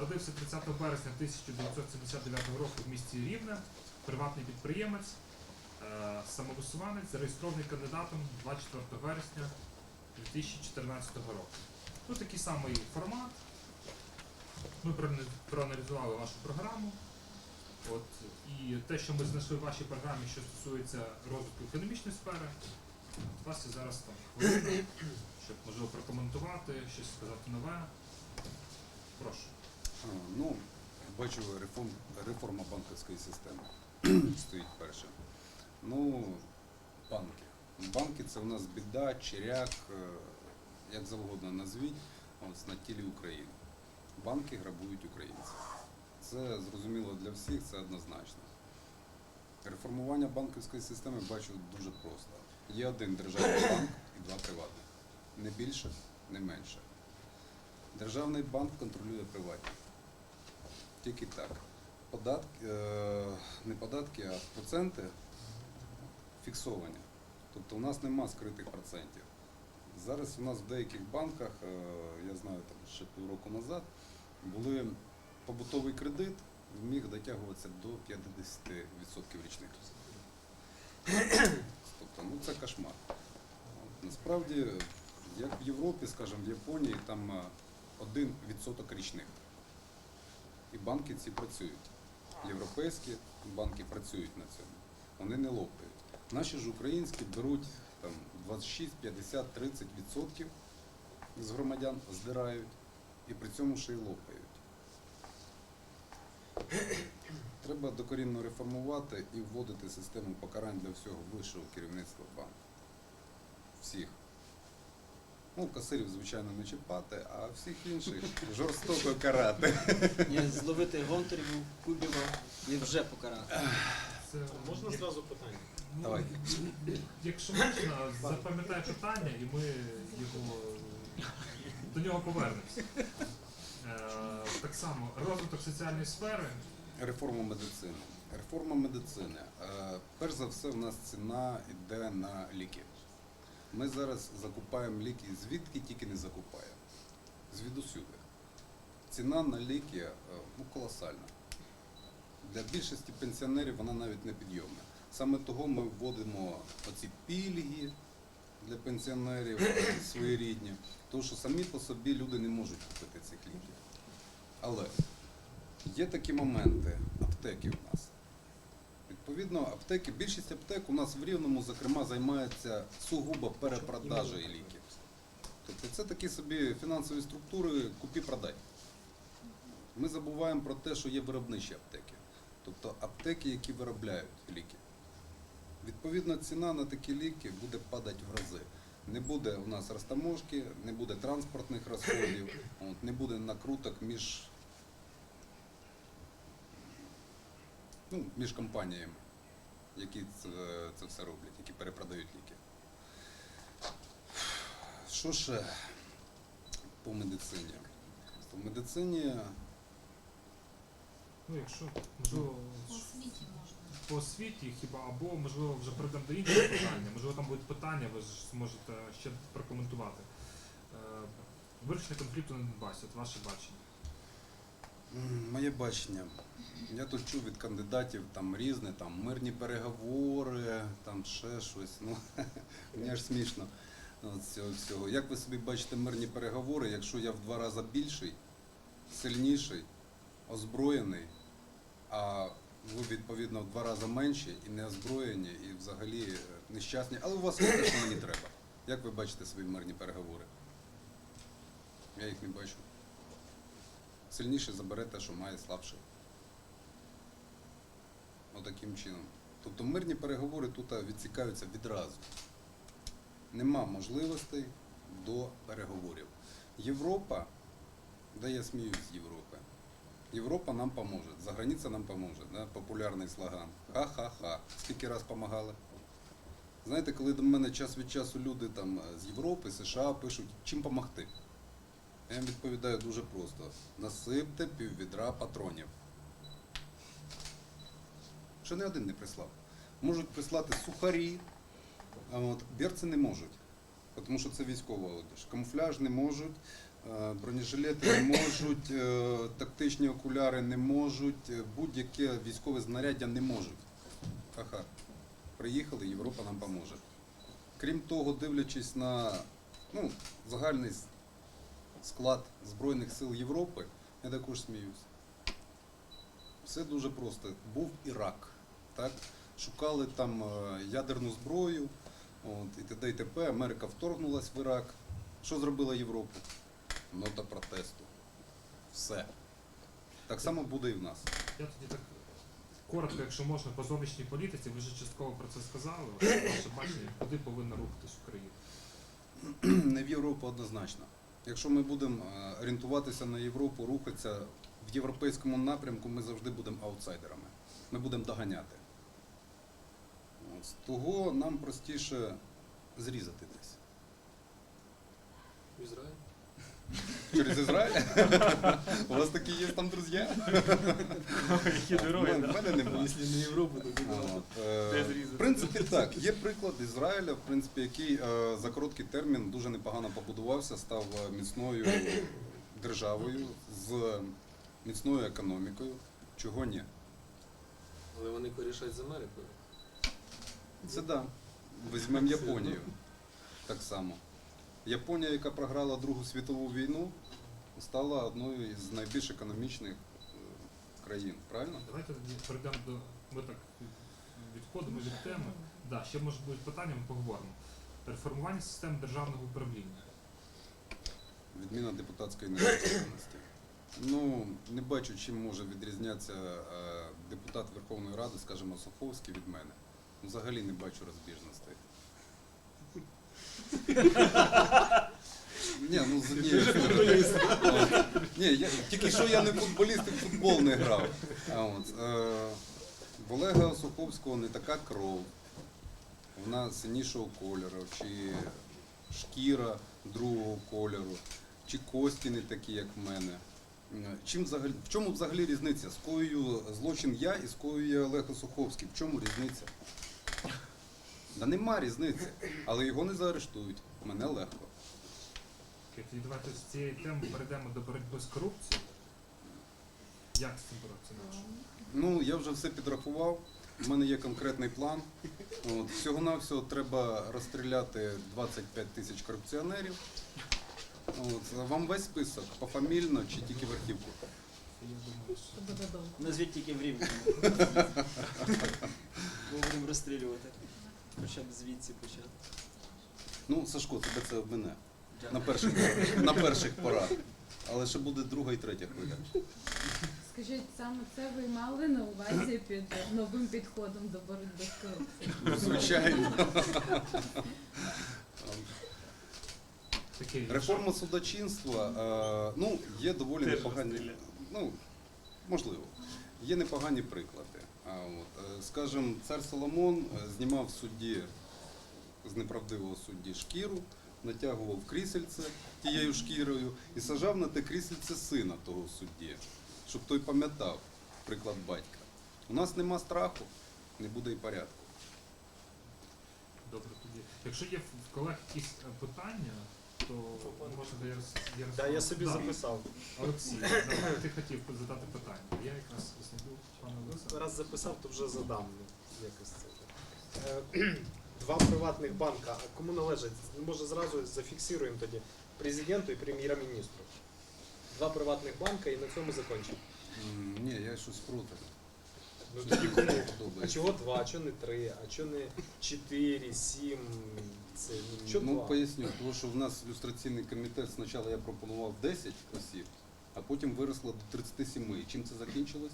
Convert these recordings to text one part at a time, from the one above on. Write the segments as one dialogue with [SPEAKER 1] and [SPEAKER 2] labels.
[SPEAKER 1] Народився 30 березня 1979 року в місті Рівне, приватний підприємець, е, самовисуванець, зареєстрований кандидатом 24 вересня 2014 року. Ну, такий самий формат. Ми проаналізували вашу програму. От, і те, що ми знайшли в вашій програмі, що стосується розвитку економічної сфери, у вас зараз там хвилина, щоб можливо прокоментувати, щось сказати нове. Прошу.
[SPEAKER 2] Ну, бачу, реформ, реформа банківської системи стоїть перше. Ну, банки. Банки це у нас біда, черяк, е, як завгодно назвіть, ось на тілі України. Банки грабують українців. Це зрозуміло для всіх, це однозначно. Реформування банківської системи бачу дуже просто. Є один державний банк і два приватних. Не більше, не менше. Державний банк контролює приватні. Тільки так. Податки, е, не податки, а проценти фіксовані. Тобто у нас нема скритих процентів. Зараз у нас в деяких банках, е, я знаю там ще півроку назад, були побутовий кредит, міг дотягуватися до 50% річних. Тобто, ну це кошмар. Насправді, як в Європі, скажімо, в Японії, там е, 1% річних. І банки ці працюють. Європейські банки працюють на цьому. Вони не лопають. Наші ж українські беруть там 26, 50, 30 відсотків з громадян, здирають і при цьому ще й лопають. Треба докорінно реформувати і вводити систему покарань для всього вищого керівництва банку. Всіх. Ну, касирів, звичайно, не чіпати, а всіх інших жорстоко карати.
[SPEAKER 3] Ні, зловити Гонтарєву, Кубєва і вже покарати.
[SPEAKER 1] Це,
[SPEAKER 4] Можна зразу питання?
[SPEAKER 1] ну,
[SPEAKER 2] Давай.
[SPEAKER 1] Якщо можна, запам'ятай питання і ми його до нього повернемося. Е, так само, розвиток соціальної сфери.
[SPEAKER 2] Реформа медицини. Реформа медицини. Е, Перш за все, в нас ціна йде на ліки. Ми зараз закупаємо ліки, звідки тільки не закупаємо. Звідусюди. Ціна на ліки е, ну, колосальна. Для більшості пенсіонерів вона навіть не підйомна. Саме того ми вводимо оці пільги для пенсіонерів своєрідні, тому що самі по собі люди не можуть купити цих ліків. Але Є такі моменти, аптеки у нас. Відповідно, аптеки, більшість аптек у нас в Рівному, зокрема, займається сугубо перепродажею ліків. Тобто це такі собі фінансові структури купі-продай. Ми забуваємо про те, що є виробничі аптеки. Тобто аптеки, які виробляють ліки. Відповідно, ціна на такі ліки буде падати в рази. Не буде у нас розтаможки, не буде транспортних розходів, не буде накруток між ну, між компаніями, які це, це все роблять, які перепродають ліки. Що ще по медицині? По медицині
[SPEAKER 1] Ну, якщо можливо
[SPEAKER 5] По освіті можна.
[SPEAKER 1] по освіті, хіба або можливо вже перейдемо до іншого питання. Можливо, там будуть питання, ви ж зможете ще прокоментувати. Е, Вирішення конфлікту на Донбасі, от ваше бачення.
[SPEAKER 2] Моє бачення. Я тут чув від кандидатів там різне, там мирні переговори, там ще щось. Ну, мені аж смішно цього всього. Як ви собі бачите мирні переговори, якщо я в два рази більший, сильніший, озброєний, а ви відповідно в два рази менші і не озброєні, і взагалі е, нещасні, але у вас що мені треба. Як ви бачите свої мирні переговори? Я їх не бачу. Сильніше забере те, що має слабше. Отаким чином. Тобто мирні переговори тут відсікаються відразу. Нема можливостей до переговорів. Європа, де я сміюсь з Європи, Європа нам поможе, за границя нам поможе. Да? Популярний слоган. Ха-ха-ха. Скільки раз помагали? Знаєте, коли до мене час від часу люди там е, з Європи, США пишуть, чим помогти? Я їм відповідаю дуже просто: насипте піввідра патронів. Ще не один не прислав. Можуть прислати сухарі, а от берці не можуть, тому що це військова одяж. Камуфляж не можуть, Е, Бронежилети не можуть, е, тактичні окуляри не можуть, е, будь-яке військове знаряддя не можуть. Ха-ха. Приїхали, Європа нам поможе. Крім того, дивлячись на ну, загальний склад Збройних сил Європи, я також сміюсь. Все дуже просто. Був Ірак. Так? Шукали там е, ядерну зброю, от, і т.д. і т.п. Америка вторгнулась в Ірак. Що зробила Європа? Нота протесту. Все. Так само буде і в нас.
[SPEAKER 1] Я тоді так коротко, якщо можна, по зовнішній політиці, ви вже частково про це сказали. Ваше бачення, куди повинна рухатись Україна?
[SPEAKER 2] Не в Європу однозначно. Якщо ми будемо е, орієнтуватися на Європу, рухатися в європейському напрямку, ми завжди будемо аутсайдерами. Ми будемо доганяти. От, того нам простіше зрізати десь.
[SPEAKER 4] Израиль?
[SPEAKER 2] Через Ізраїль? У вас такі є там друзі?
[SPEAKER 3] Які герої,
[SPEAKER 2] У мене немає.
[SPEAKER 3] Якщо не Європу, то
[SPEAKER 2] е? В принципі, так. Є приклад Ізраїля, в принципі, який е, за короткий термін дуже непогано побудувався, став е, міцною державою з міцною економікою. Чого ні?
[SPEAKER 4] Але вони корішать з Америкою.
[SPEAKER 2] Це да. Візьмемо Японію. Так само. Японія, яка програла Другу світову війну, стала одною із найбільш економічних е, країн. Правильно?
[SPEAKER 1] Давайте перейдемо до. Ми так відходимо від теми. Да, ще може бути питання, ми поговоримо. Реформування системи державного управління.
[SPEAKER 2] Відміна депутатської недоторканності. Ну, не бачу, чим може відрізнятися е, депутат Верховної Ради, скажімо, Суховський від мене. Взагалі не бачу розбіжностей. Ні, ну з- ні, От. ні, я, тільки що я не футболіст і в футбол не грав. А от, е, в Олега Суховського не така кров. Вона синішого кольору, чи шкіра другого кольору, чи кості не такі, як в мене. М, Чим взагалі, в чому взагалі різниця? Скоюю злочин я і скоює Олег Суховський. В чому різниця? Да нема різниці. Але його не заарештують. Мене легко.
[SPEAKER 1] Окей, давайте з цієї теми перейдемо до боротьби з корупцією. Як з цим боротися наше?
[SPEAKER 2] Ну, я вже все підрахував. У мене є конкретний план. От, всього-навсього треба розстріляти 25 тисяч корупціонерів. От, вам весь список пофамільно чи тільки верхівку?
[SPEAKER 1] Я думаю, що
[SPEAKER 3] Назвіть тільки в Рівні. Будемо розстрілювати. Хоча б звідси почати.
[SPEAKER 2] Ну, Сашко, тебе це обмине. На перших, на перших порах. Але ще буде друга і третя хвиля.
[SPEAKER 5] Скажіть, саме це ви мали на увазі під новим підходом до боротьби з корупцією?
[SPEAKER 2] Ну, Звичайно. Реформа судочинства, е, ну, є доволі непогані. Ну, можливо. Є непогані приклади. От, е, скажімо, цар Соломон е, знімав судді з неправдивого судді шкіру, натягував крісельце тією шкірою і сажав на те крісельце сина того судді, щоб той пам'ятав приклад батька. У нас нема страху, не буде і порядку.
[SPEAKER 1] Добре тоді. Якщо є в колег якісь е, питання, то до Ярос- Ярослава.
[SPEAKER 6] Да, я собі
[SPEAKER 1] Да.
[SPEAKER 6] записав.
[SPEAKER 1] Олексій, давай, ти хотів задати питання. Я якраз знайду Олександр.
[SPEAKER 6] Раз записав, то вже задам якось це. Е, Два приватних банка. А кому належать? Може зразу зафіксуємо тоді президенту і прем'єр-міністру. Два приватних банка і на цьому закінчимо.
[SPEAKER 2] М, Ні, я щось проти.
[SPEAKER 6] Ну тоді кому? А чого два, а чого не три, а чого не чотири, сім? Це ну, що
[SPEAKER 2] ну,
[SPEAKER 6] два?
[SPEAKER 2] поясню, тому що в нас люстраційний комітет спочатку я пропонував 10 осіб, а потім виросло до 37. І чим це закінчилось?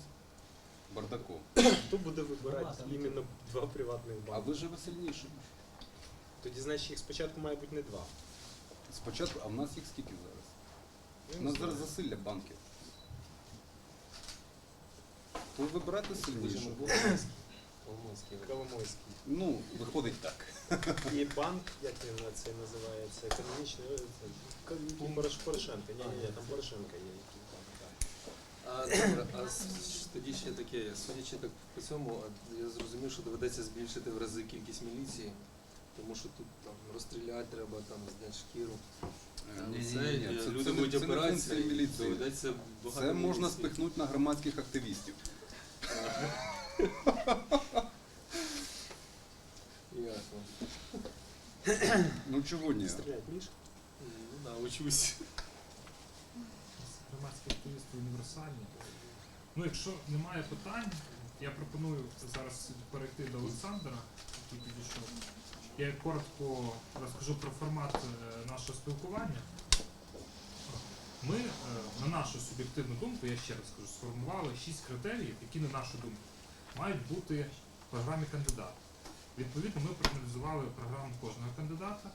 [SPEAKER 2] Бардаком.
[SPEAKER 6] Хто буде вибирати іменно два приватних
[SPEAKER 2] А
[SPEAKER 6] банки?
[SPEAKER 2] ви живе сильніше.
[SPEAKER 6] Тоді значить їх спочатку має бути не два.
[SPEAKER 2] Спочатку, а в нас їх скільки зараз? У нас зараз засилля банків. То вибирати сильніше.
[SPEAKER 4] Коломойський. Коломойський.
[SPEAKER 2] Ну, виходить так.
[SPEAKER 6] І банк, як він на це називається, економічний е, це, Порошенко. Ні, ні, ні, там Порошенко є. який банк, так.
[SPEAKER 4] А, добре, а с- тоді ще таке, судячи так по цьому, а я зрозумів, що доведеться збільшити в рази кількість міліції. Тому що тут там розстріляти треба, там зняти шкіру.
[SPEAKER 2] Е,
[SPEAKER 4] Там
[SPEAKER 2] ні-ні-ні,
[SPEAKER 4] це,
[SPEAKER 2] це- це
[SPEAKER 4] люди
[SPEAKER 2] не-
[SPEAKER 4] будуть
[SPEAKER 2] це не функція
[SPEAKER 4] і
[SPEAKER 2] міліції.
[SPEAKER 4] доведеться багато
[SPEAKER 2] Це можна
[SPEAKER 4] міліції.
[SPEAKER 2] спихнути на громадських активістів.
[SPEAKER 4] Ясно.
[SPEAKER 2] Ну чого ні?
[SPEAKER 6] Стріляти вмієш?
[SPEAKER 4] Ну да, учусь.
[SPEAKER 1] Громадські активісти універсальні. Ну, якщо немає питань, я пропоную зараз перейти до Олександра, який підійшов. Я коротко розкажу про формат е, нашого спілкування. Ми, е, на нашу суб'єктивну думку, я ще раз кажу, сформували шість критеріїв, які, на нашу думку, мають бути в програмі кандидата. Відповідно, ми проаналізували програму кожного кандидата